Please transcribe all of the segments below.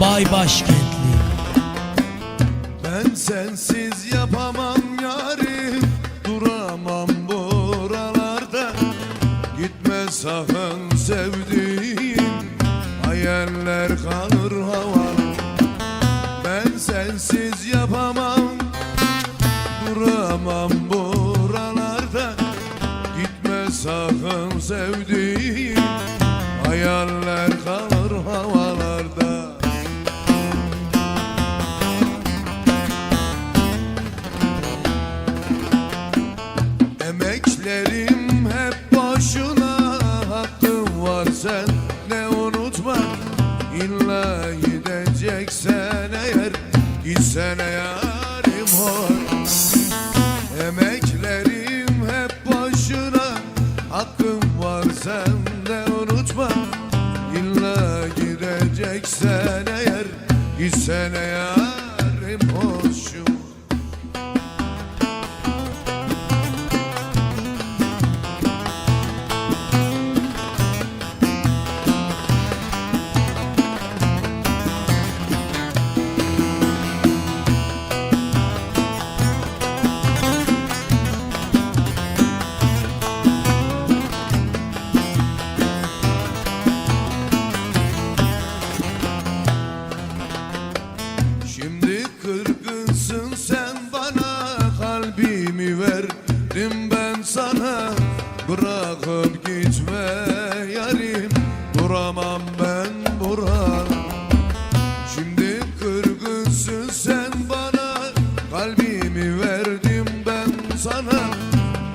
Bay Başkentli. Ben sensiz yapamam yarim Duramam buralarda Gitme sakın sevdiğim Hayaller kalır havalar Ben sensiz yapamam Duramam buralarda Gitme sakın sevdiğim Hayaller kalır İlla gideceksen eğer Gitsene yarim hoş Emeklerim hep boşuna Hakkım var sen de unutma. İlla gideceksen eğer Gitsene yarim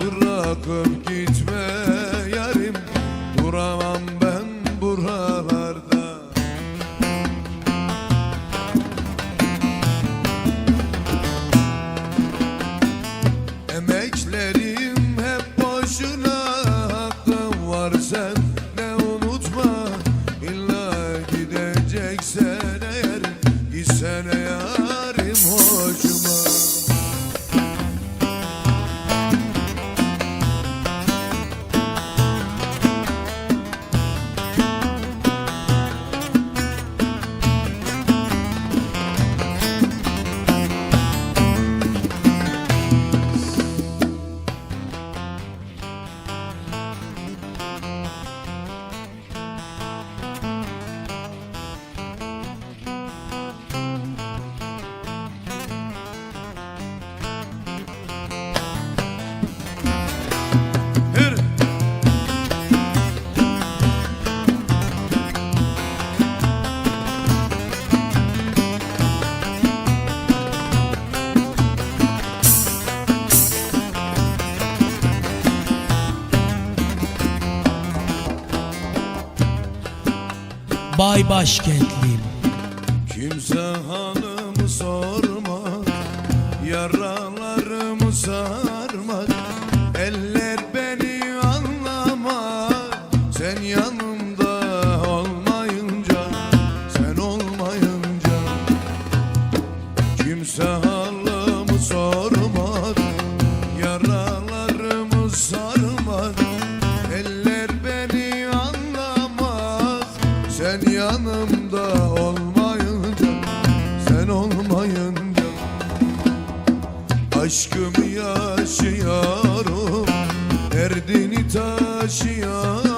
Bırakıp gitme yarim. Duramam Bay Başkentliyim. Kimse hanımı sormaz Yaralarımı yanımda olmayınca Sen olmayınca. Aşkımı yaşıyorum Derdini taşıyorum